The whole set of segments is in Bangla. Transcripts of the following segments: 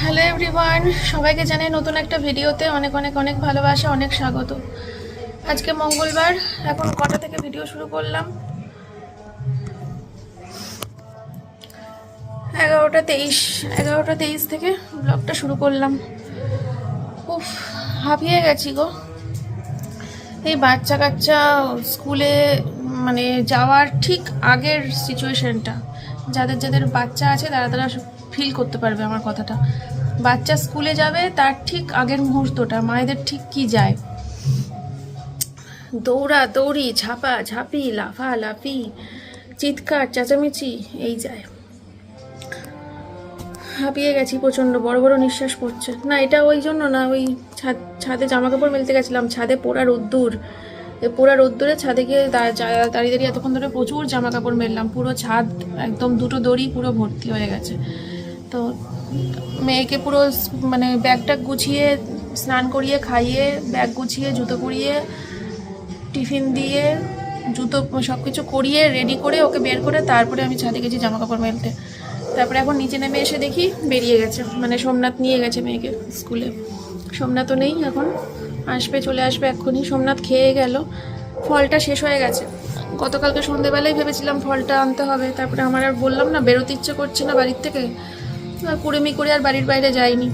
হ্যালো এভরিওয়ান, সবাইকে জানাই নতুন একটা ভিডিওতে অনেক অনেক অনেক ভালোবাসা, অনেক স্বাগত। আজকে মঙ্গলবার, এখন কটা থেকে ভিডিও শুরু করলাম? এগারোটা তেইশ এগারোটা তেইশ থেকে ব্লগটা শুরু করলাম। উফ, হাঁপিয়ে গেছি গো। এই বাচ্চা কাচ্চা স্কুলে মানে যাওয়ার ঠিক আগের সিচুয়েশনটা যাদের যাদের বাচ্চা আছে, তারা তারা ফিল করতে পারবে আমার কথাটা। বাচ্চা স্কুলে যাবে, তার ঠিক আগের মুহূর্তটা, মায়েদের ঠিক কি যায়। দৌড়া, দৌড়ি, ঝাপা, ঝাপি, লাফা, লাফি, চিৎকার, চেঁচামেচি, এই যায়। হাঁপিয়ে গেছি প্রচণ্ড, বড় বড় নিঃশ্বাস পড়ছে। না, এটা ওই জন্য না, ওই ছাদ, ছাদে জামা কাপড় মেলতে গেছিলাম, ছাদে পোড়া রোদ্দুর। পোড়া রোদ্দুরে ছাদে গিয়ে দাঁড়িয়ে দাঁড়িয়ে এতক্ষণ ধরে প্রচুর জামা কাপড় মেললাম, পুরো ছাদ, একদম দুটো দড়ি পুরো ভর্তি হয়ে গেছে। তো মেয়েকে পুরো মানে ব্যাগটা গুছিয়ে, স্নান করিয়ে, খাইয়ে, ব্যাগ গুছিয়ে, জুতো পরিয়ে, টিফিন দিয়ে, জুতো সব কিছু করিয়ে রেডি করে ওকে বের করে তারপরে আমি ছাদে গেছি জামা কাপড় মেলতে। তারপরে এখন নিচে নেমে এসে দেখি বেরিয়ে গেছে। মানে সোমনাথ নিয়ে গেছে মেয়েকে স্কুলে। সোমনাথও নেই এখন। আসবে, চলে আসবে এক্ষুনি। সোমনাথ খেয়ে গেল। ফলটা শেষ হয়ে গেছে। গতকালকে সন্ধেবেলায় ভেবেছিলাম ফলটা আনতে হবে। তারপরে আমার আর বললাম না, বেরোতে ইচ্ছে করছে না বাড়ির থেকে। আর কুড়েমি করে আর বাড়ির বাইরে যাইনি।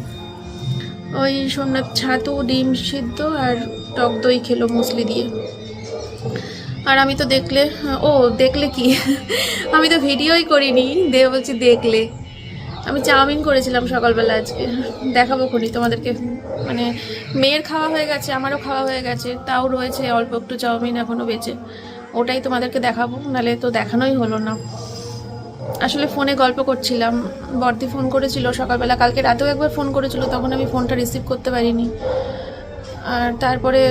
ওই সোমনাথ ছাতু, ডিম সিদ্ধ আর টক দই খেলো মুসলি দিয়ে। আর আমি তো দেখলে, ও, দেখলে কি? আমি তো ভিডিওই করিনি, দে, বলছি দেখলে। আমি চাউমিন করেছিলাম সকালবেলা আজকে। দেখাবো খুনি তোমাদেরকে। মানে মেয়ের খাওয়া হয়ে গেছে, আমারও খাওয়া হয়ে গেছে, তাও রয়েছে অল্প একটু চাউমিন এখনও বেঁচে। ওটাই তোমাদেরকে দেখাবো, নাহলে তো দেখানোই হলো না। আসলে ফোনে গল্প করছিলাম। বর্দি ফোন করেছিল সকালবেলা, কালকে রাতেও একবার ফোন করেছিল, তখন আমি ফোনটা রিসিভ করতে পারিনি। আর তারপরে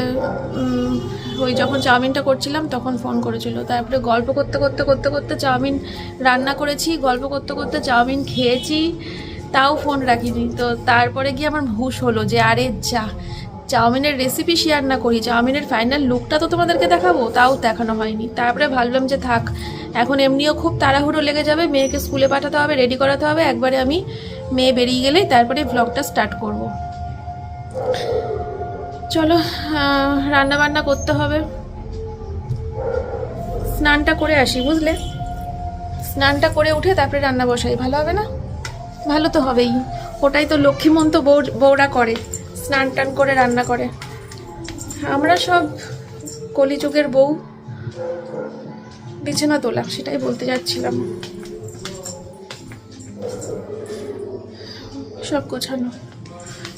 ওই যখন চাউমিনটা করছিলাম, তখন ফোন করেছিল। তারপরে গল্প করতে করতে করতে করতে চাউমিন রান্না করেছি, গল্প করতে করতে চাউমিন খেয়েছি, তাও ফোন রাখিনি। তো তারপরে গিয়ে আমার হুশ হলো যে, আরে যা চাউমিনের রেসিপি শেয়ার না করি, চাউমিনের ফাইনাল লুকটা তো তোমাদেরকে দেখাবো, তাও দেখানো হয়নি। তারপরে ভাবলাম যে থাক, এখন এমনিও খুব তাড়াহুড়ো লেগে যাবে, মেয়েকে স্কুলে পাঠাতে হবে রেডি করাতে হবে, একবারে আমি মেয়ে বেরিয়ে গেলেই তারপরে ব্লগটা স্টার্ট করব। চলো রান্না বান্না করতে হবে। স্নানটা করে আসি, বুঝলে? স্নানটা করে উঠে তারপরে রান্না বসাই, ভালো হবে না? ভালো তো হবেই। ওটাই তো লক্ষ্মীমন্ত বউ বউরা করে। স্নান টান করে রান্না করে। আমরা সব কলিযুগের বউ। বিছানা তোলা, সেটাই বলতে যাচ্ছিলাম। সব গোছানো।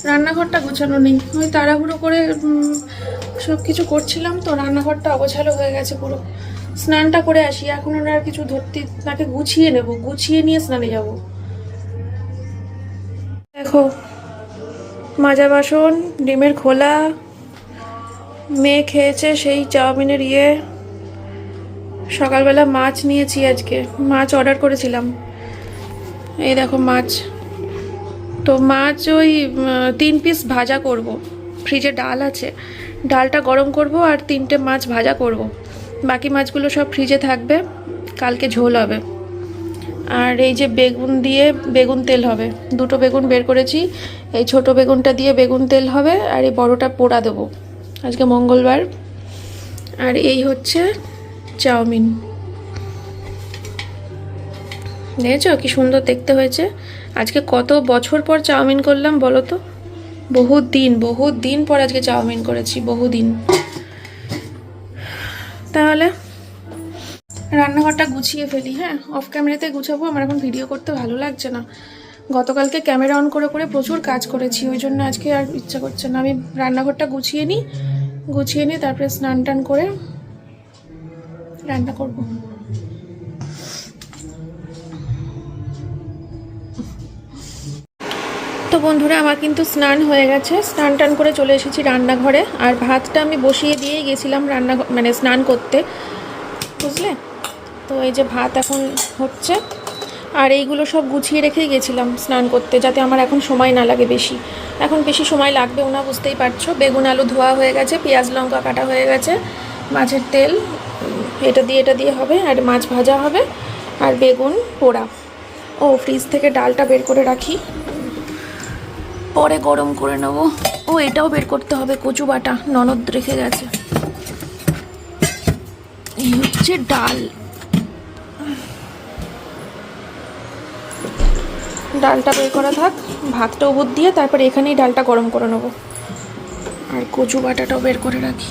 রান্নাঘরটা গোছানো নেই। ওই তাড়াহুড়ো করে সব কিছু করছিলাম তো, রান্নাঘরটা অগোছালো হয়ে গেছে পুরো। স্নানটা করে আসি, এখন ওরা আর কিছু ধরতে, তাকে গুছিয়ে নেব, গুছিয়ে নিয়ে স্নানে যাব। দেখো মাজা বাসন, ডিমের খোলা, মেয়ে খেয়েছে সেই চাউমিনের ইয়ে। সকালবেলা মাছ নিয়েছি আজকে, মাছ অর্ডার করেছিলাম। এই দেখো মাছ। তো মাছ ওই তিন পিস ভাজা করব। ফ্রিজে ডাল আছে। ডালটা গরম করব আর তিনটে মাছ ভাজা করব। বাকি মাছগুলো সব ফ্রিজে থাকবে। কালকে ঝোল হবে। আর এই যে বেগুন দিয়ে বেগুন তেল হবে। দুটো বেগুন বের করেছি। এই ছোট বেগুনটা দিয়ে বেগুন তেল হবে আর এই বড়টা পোড়া দেবো। আজকে মঙ্গলবার। আর এই হচ্ছে চাউমিন। দেখেছ কি সুন্দর দেখতে হয়েছে? আজকে কত বছর পর চাউমিন করলাম বলো তো? বহুত দিন বহুত দিন পর আজকে চাউমিন করেছি বহু দিন তাহলে রান্নাঘরটা গুছিয়ে ফেলি হ্যাঁ? অফ ক্যামেরাতে গুছাবো, আমার এখন ভিডিও করতে ভালো লাগছে না। গতকালকে ক্যামেরা অন করে করে প্রচুর কাজ করেছি, ওই জন্য আজকে আর ইচ্ছা করছে না। আমি রান্নাঘরটা গুছিয়ে নিই, গুছিয়ে নিয়ে তারপরে স্নান টান করে রান্না করব। তো বন্ধুরা, আমার কিন্তু স্নান হয়ে গেছে। স্নান টান করে চলে এসেছি রান্নাঘরে। আর ভাতটা আমি বসিয়ে দিয়েই গেছিলাম রান্না মানে স্নান করতে। বুঝলে? তো এই যে ভাত এখন হচ্ছে, আর এইগুলো সব গুছিয়ে রেখেই গেছিলাম স্নান করতে, যাতে আমার এখন সময় না লাগে বেশি। এখন বেশি সময় লাগবেও না বুঝতেই পারছ। বেগুন, আলু ধোয়া হয়ে গেছে, পেঁয়াজ, লঙ্কা কাটা হয়ে গেছে, মাছের তেল এটা দিয়ে এটা দিয়ে হবে, আর মাছ ভাজা হবে, আর বেগুন পোড়া। ও, ফ্রিজ থেকে ডালটা বের করে রাখি। পরে গরম করে নেব। ও, এটাও বের করতে হবে, কচু বাটা, ননদ রেখে গেছে। এই হচ্ছে ডাল। ডালটা বের করা থাক ভাতটা উপর দিয়ে তারপরে এখানেই ডালটা গরম করে নেব। আর কচু বাটাটাও বের করে রাখি।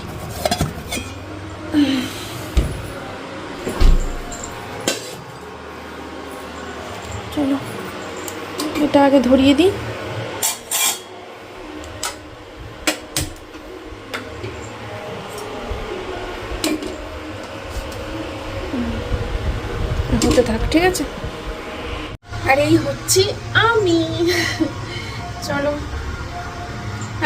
চলো এটা আগে ধরিয়ে দিই। হতে থাক ঠিক আছে?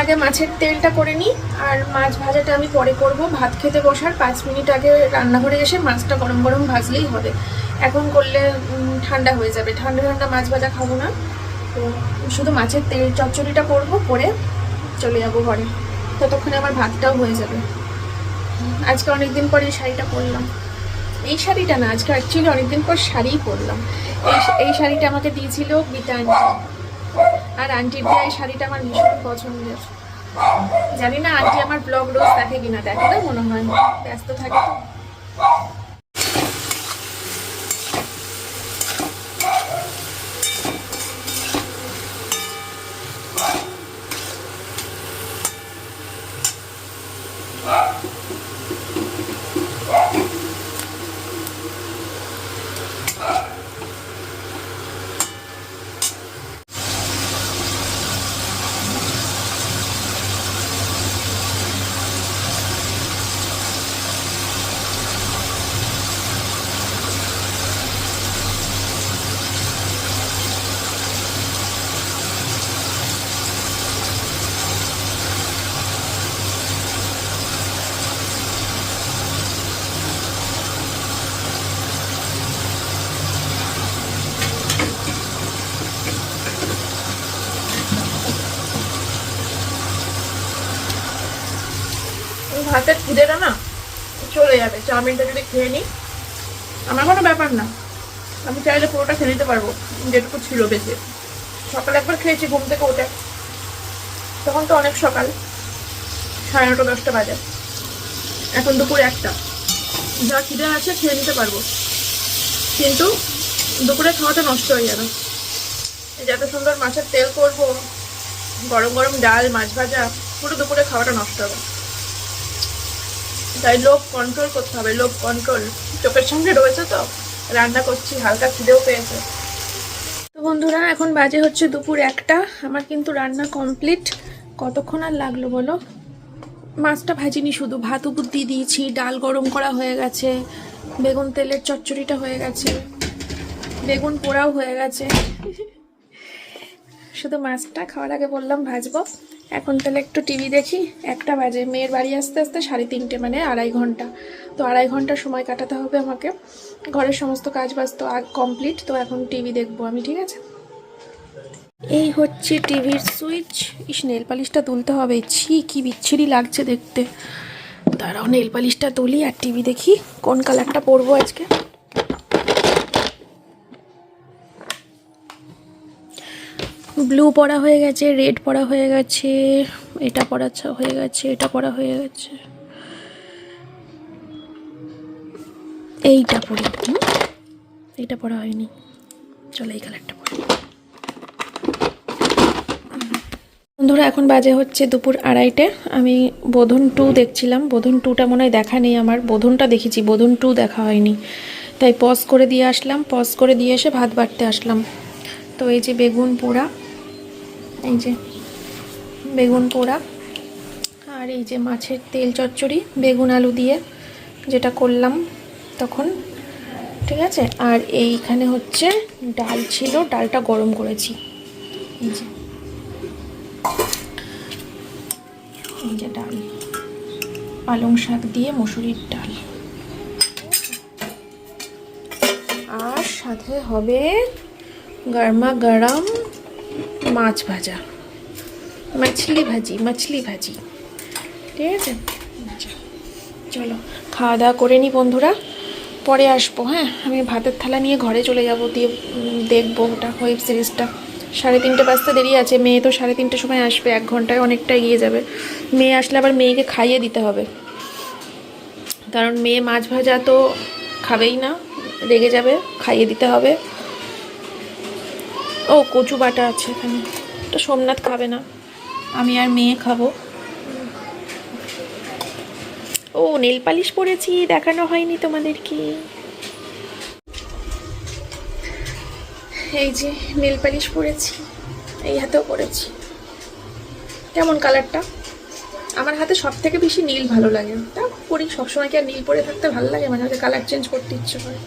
আগে মাছের তেলটা করে নিই, আর মাছ ভাজাটা আমি পরে করব। ভাত খেতে বসার পাঁচ মিনিট আগে রান্নাঘরে এসে মাছটা গরম গরম ভাজলেই হবে। এখন করলে ঠান্ডা হয়ে যাবে। ঠান্ডা ঠান্ডা মাছ ভাজা খাব না। তো শুধু মাছের তেল চচ্চড়িটা করব, করে চলে যাব ঘরে। ততক্ষণে আমার ভাতটাও হয়ে যাবে। আজকে অনেকদিন পর এই শাড়িটা পরলাম। এই শাড়িটা না, আজকে অ্যাকচুয়ালি অনেকদিন পর শাড়িই পরলাম। এই এই শাড়িটা আমাকে দিয়েছিল আন্টি আর আন্টির দিয়ে এই শাড়িটা আমার ভীষণ পছন্দের। জানি না আন্টি আমার ব্লগ রোজ দেখে কিনা, দেখে না মনে হয়। ব্যস্ত থাকে তো ভাতের খিদেটা না চলে যাবে চাউমিনটা যদি খেয়ে নিই, আমার কোনো ব্যাপার না। আমি চাইলে পুরোটা খেয়ে নিতে পারব, যেটুকু ছিল বেঁচে। সকালে একবার খেয়েছি ঘুম থেকে উঠে। তখন তো অনেক সকাল, সাড়ে নটা, দশটা বাজে। এখন দুপুর একটা। যা খিদে আছে খেয়ে নিতে পারব। কিন্তু দুপুরে খাওয়াটা নষ্ট হয়ে যাবে। এই যে সুন্দর মাছের তেল করব, গরম গরম ডাল, মাছ ভাজা, পুরো দুপুরে খাওয়াটা নষ্ট হবে। তাই লোভ কন্ট্রোল করতে হবে, লোভ কন্ট্রোল চোখের সঙ্গে রয়েছে তো? রান্না করছি, হালকা খিদেও পেয়েছে। তো বন্ধুরা, এখন বাজে হচ্ছে দুপুর একটা। আমার কিন্তু রান্না কমপ্লিট কতক্ষণ আর লাগল বলো? মাছটা ভাজিনি শুধু, ভাত উপর দিয়ে দিয়েছি, ডাল গরম করা হয়ে গেছে, বেগুন তেলের চচ্চড়িটা হয়ে গেছে, বেগুন পোড়াও হয়ে গেছে। শুধু মাছটা খাওয়ার আগে বললাম, ভাজবো। এখন তাহলে একটু টিভি দেখি। একটা বাজে। মেয়ের বাড়ি আসতে আসতে সাড়ে তিনটে মানে আড়াই ঘণ্টা। তো আড়াই ঘণ্টা সময় কাটাতে হবে আমাকে। ঘরের সমস্ত কাজ বাজ তো আগ কমপ্লিট তো এখন টিভি দেখব আমি, ঠিক আছে? এই হচ্ছে টিভির সুইচ। ইস, নেল পালিশটা তুলতে হবে। ছি, কি বিচ্ছিরি লাগছে দেখতে। দাঁড়াও, নেল পালিশটা তুলি আর টিভি দেখি। কোন কালারটা পরবো আজকে? ব্লু পরা হয়ে গেছে, রেড পরা হয়ে গেছে, এটা পরা হয়ে গেছে, এটা পরা হয়ে গেছে। এইটা পরি? এইটা পরা হয়নি। চলো এই কালারটা পরি। বন্ধুরা, এখন বাজে হচ্ছে দুপুর আড়াইটে। আমি বোধন টু দেখছিলাম। বোধন টুটা মনে হয় দেখা নেই আমার। বোধনটা দেখেছি, বোধন টু দেখা হয়নি। তাই পজ করে দিয়ে আসলাম। পজ করে দিয়ে এসে ভাত বাড়তে আসলাম। তো এই যে বেগুন পোড়া এই যে বেগুন পোড়া আর এই যে মাছের তেল চচ্চড়ি, বেগুন আলু দিয়ে যেটা করলাম তখন, ঠিক আছে? আর এইখানে হচ্ছে ডাল ছিল, ডালটা গরম করেছি। এই যে। এই যে ডাল। পালং শাক দিয়ে মসুরির ডাল। আর সাথে হবে গরমা গরম মাছ ভাজা। মাছলি ভাজি মাছলি ভাজি। ঠিক আছে? চলো খাওয়া দাওয়া করে নি বন্ধুরা। পরে আসব হ্যাঁ? আমি ভাতের থালা নিয়ে ঘরে চলে যাব, দিয়ে দেখব ওটা ওয়েব সিরিজটা সাড়ে তিনটে বাজতে দেরি আছে, মেয়ে তো সাড়ে তিনটের সময় আসবে, এক ঘন্টায় অনেকটা এগিয়ে যাবে। মেয়ে আসলে আবার মেয়েকে খাইয়ে দিতে হবে। কারণ মেয়ে মাছ ভাজা তো খাবেই না, রেগে যাবে, খাইয়ে দিতে হবে। ও কচু বাটা আছে এখানে। তো সোমনাথ খাবে না। আমি আর মেয়ে খাব। ও নেল পালিশ পরেছি দেখানো হয়নি তোমাদের কি এই যে নেল পালিশ পরেছি এই হাতেও পরেছি। কেমন কালারটা? আমার হাতে সব থেকে বেশি নীল ভালো লাগে। তা পরি সবসময় কি আর নীল পরে থাকতে ভালো লাগে? মানে হচ্ছে কালার চেঞ্জ করতে ইচ্ছে করে।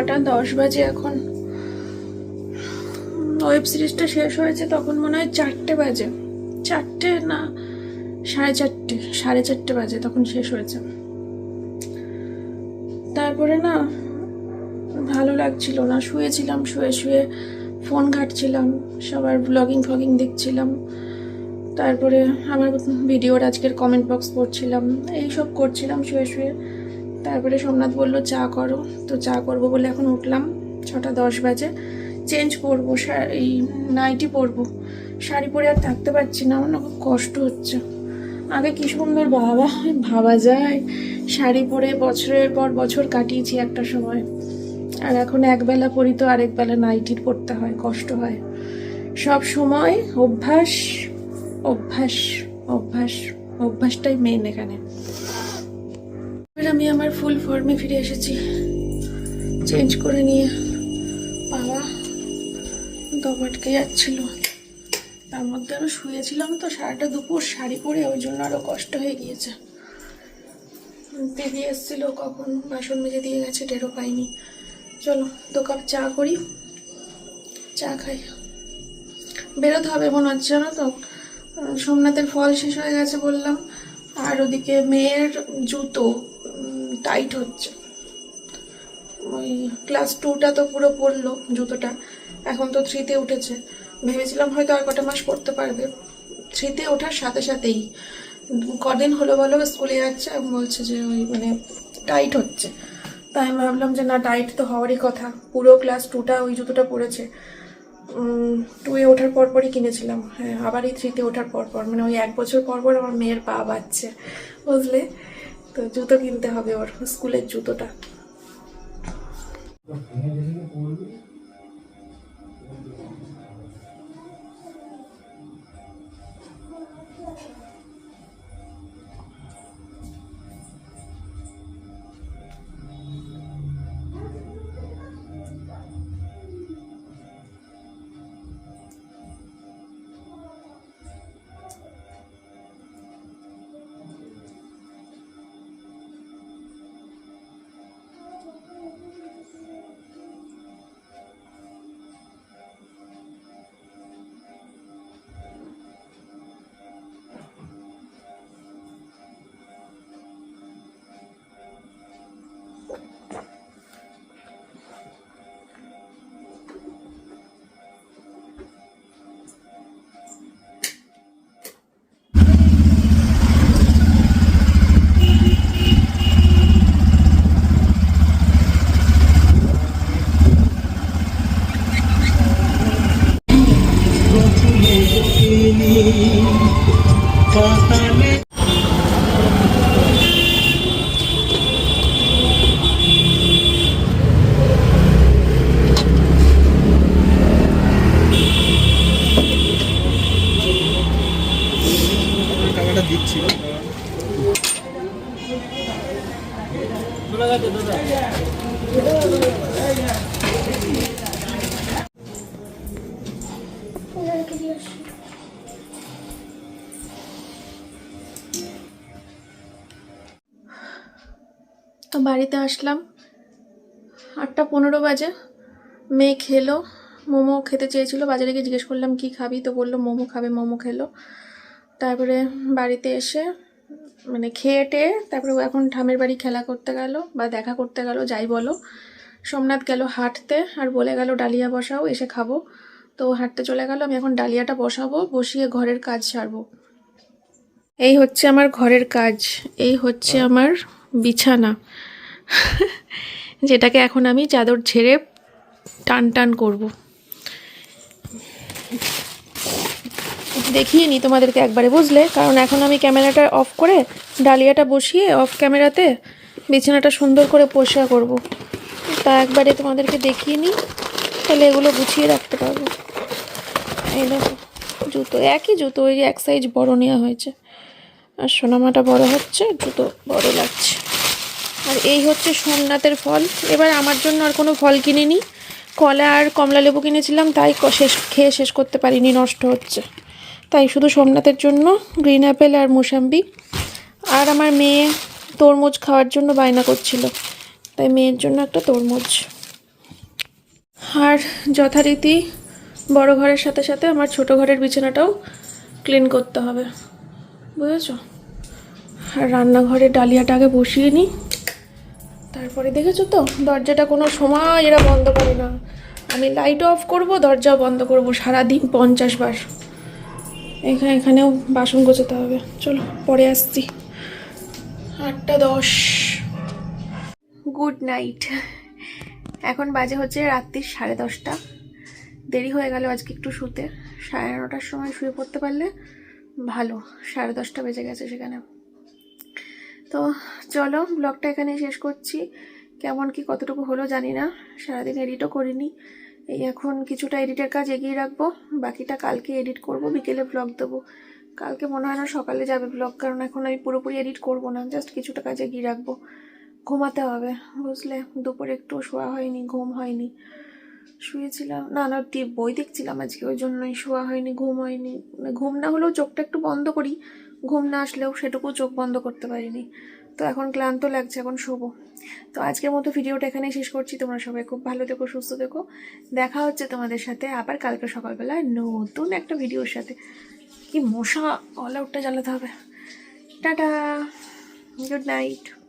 ছটা দশ বাজে এখন। ওয়েব সিরিজটা শেষ হয়েছে তখন মনে হয় চারটে বাজে। চারটে না, সাড়ে চারটে সাড়ে চারটে বাজে তখন শেষ হয়েছে। তারপরে না, ভালো লাগছিল না। শুয়েছিলাম, শুয়ে শুয়ে ফোন ঘাটছিলাম, সবার ব্লগিং ফগিং দেখছিলাম। তারপরে আমার ভিডিওর আজকের কমেন্ট বক্স পড়ছিলাম। এইসব করছিলাম শুয়ে শুয়ে। তারপরে সোমনাথ বলল, চা করো। তো চা করব বলে এখন উঠলাম, ছটা দশ বাজে। চেঞ্জ করব এই নাইটি পরবো। শাড়ি পরে আর থাকতে পারছি না, আমার না খুব কষ্ট হচ্ছে। আগে কি সুন্দর বাবা, ভাবা যায়। শাড়ি পরে বছরের পর বছর কাটিয়েছি একটা সময়। আর এখন একবেলা পরি তো আরেক বেলা নাইটি পরতে হয়, কষ্ট হয়। সব সময় অভ্যাস অভ্যাস অভ্যাস, অভ্যাসটাই মেন এখানে। আমি আমার ফুল ফর্মে ফিরে এসেছি। চেঞ্জ করে নিয়ে বাবা দম আটকে যাচ্ছিল। তার মধ্যে আমি শুয়েছিলাম তো, সারাটা দুপুর শাড়ি পরে, ওই জন্য আরও কষ্ট হয়ে গিয়েছে। দিদি এসেছিল কখন? বাসন মেজে দিয়ে গেছে, টেরও পাইনি। চলো, দু কাপ চা করি, চা খাই। বেরোতে হবে মনে হচ্ছে জানো তো? সোমনাথের ফল শেষ হয়ে গেছে বললাম। আর ওদিকে মেয়ের জুতো। টাইট হচ্ছে। ওই ক্লাস টুটা তো পুরো পড়ল জুতোটা। এখন তো থ্রিতে উঠেছে। ভেবেছিলাম হয়তো আর কটা মাস পড়তে পারবে। থ্রিতে ওঠার সাথে সাথেই কদিন হলো বলো স্কুলে যাচ্ছে এবং বলছে যে ওই মানে টাইট হচ্ছে। তাই আমি ভাবলাম যে না টাইট তো হওয়ারই কথা। পুরো ক্লাস টুটা ওই জুতোটা পড়েছে। টুয়ে ওঠার পর পরই কিনেছিলাম। হ্যাঁ আবার এই থ্রিতে ওঠার পর পর। মানে ওই এক বছর পর পর আমার মেয়ের পা বাচ্ছে বুঝলে? তো জুতো কিনতে হবে ওর স্কুলের জুতোটা। তো বাড়িতে আসলাম। আটটা পনেরো বাজে। মেয়ে খেলো, মোমো খেতে চেয়েছিল। বাজারে গিয়ে জিজ্ঞেস করলাম, কি খাবি? তো বলল, মোমো খাবে, মোমো খেলো। তারপরে বাড়িতে এসে মানে খেয়ে টেয়ে তারপরে এখন ঠামের বাড়ি খেলা করতে গেল বা দেখা করতে গেল, যাই বলো। সোমনাথ গেল হাঁটতে আর বলে গেল, ডালিয়া বসাও, এসে খাব। তো হাঁটতে চলে গেল আমি এখন ডালিয়াটা বসাবো বসিয়ে ঘরের কাজ সারবো। এই হচ্ছে আমার ঘরের কাজ এই হচ্ছে আমার বিছানা। যেটাকে এখন আমি চাদর ঝেড়ে টান টান করব। দেখিয়ে নি তোমাদেরকে একবারে বুঝলে কারণ এখন আমি ক্যামেরাটা অফ করে ডালিয়াটা বসিয়ে অফ ক্যামেরাতে বিছানাটা সুন্দর করে পোষা করব। তা একবারে তোমাদেরকে দেখিয়ে নিই তাহলে এগুলো গুছিয়ে রাখতে পারব। এই দেখো, জুতো, একই জুতো, ওই এক সাইজ বড় নেওয়া হয়েছে। আর সোনামাটা বড় হচ্ছে, জুতো বড় লাগছে। আর এই হচ্ছে সোমনাথের ফল। এবার আমার জন্য আর কোনো ফল কিনিনি। কলা আর কমলা লেবু কিনেছিলাম, তাই শেষ, খেয়ে শেষ করতে পারিনি, নষ্ট হচ্ছে। তাই শুধু সোমনাথের জন্য গ্রিন অ্যাপেল আর মোসাম্বি। আর আমার মেয়ে তরমুজ খাওয়ার জন্য বায়না করছিল। তাই মেয়ের জন্য একটা তরমুজ। আর যথারীতি বড় ঘরের সাথে সাথে আমার ছোট ঘরের বিছানাটাও ক্লিন করতে হবে। বুঝেছ? আর রান্নাঘরে ডালিয়াটা আগে বসিয়ে নিই। তারপরে দেখেছ তো? দরজাটা কোনো সময় এরা বন্ধ করে না। আমি লাইট অফ করব, দরজাও বন্ধ করব সারাদিন পঞ্চাশ বার। এখানে এখানেও বাসন গোছাতে হবে। চলো, পরে আসছি। আটটা দশ। গুড নাইট এখন বাজে হচ্ছে রাত্রির সাড়ে দশটা। দেরি হয়ে গেল আজকে একটু শুতে। সাড়ে নটার সময় শুয়ে পড়তে পারলে ভালো। সাড়ে দশটা বেজে গেছে সেখানে। তো চলো ব্লগটা এখানেই শেষ করছি। কেমন কি কতটুকু হলো জানি না। সারাদিন এডিটও করিনি। এই এখন কিছুটা এডিটের কাজ এগিয়ে রাখব। বাকিটা কালকে এডিট করব, বিকেলে ব্লগ দেবো। কালকে মনে হয় না সকালে যাবে ব্লগ কারণ এখন আমি পুরোপুরি এডিট করব না। জাস্ট কিছুটা কাজ এগিয়ে রাখব। ঘুমাতে হবে, বুঝলে? দুপুরে একটু শোয়া হয়নি, ঘুম হয়নি। শুয়েছিলাম। না না বই দেখছিলাম আজকে, ওই জন্যই শোয়া হয়নি, ঘুম হয়নি। মানে ঘুম না হলেও চোখটা একটু বন্ধ করি, ঘুম না আসলেও সেটুকু চোখ বন্ধ করতে পারিনি। তো এখন ক্লান্ত লাগছে, এখন শোবো। তো আজকের মতো ভিডিওটা এখানেই শেষ করছি, তোমরা সবাই খুব ভালো থেকো, সুস্থ থেকো। দেখা হচ্ছে তোমাদের সাথে আবার কালকে সকালবেলা নতুন একটা ভিডিওর সাথে। কি মশা অল আউটটা জ্বালাতে হবে। টাটা, গুড নাইট।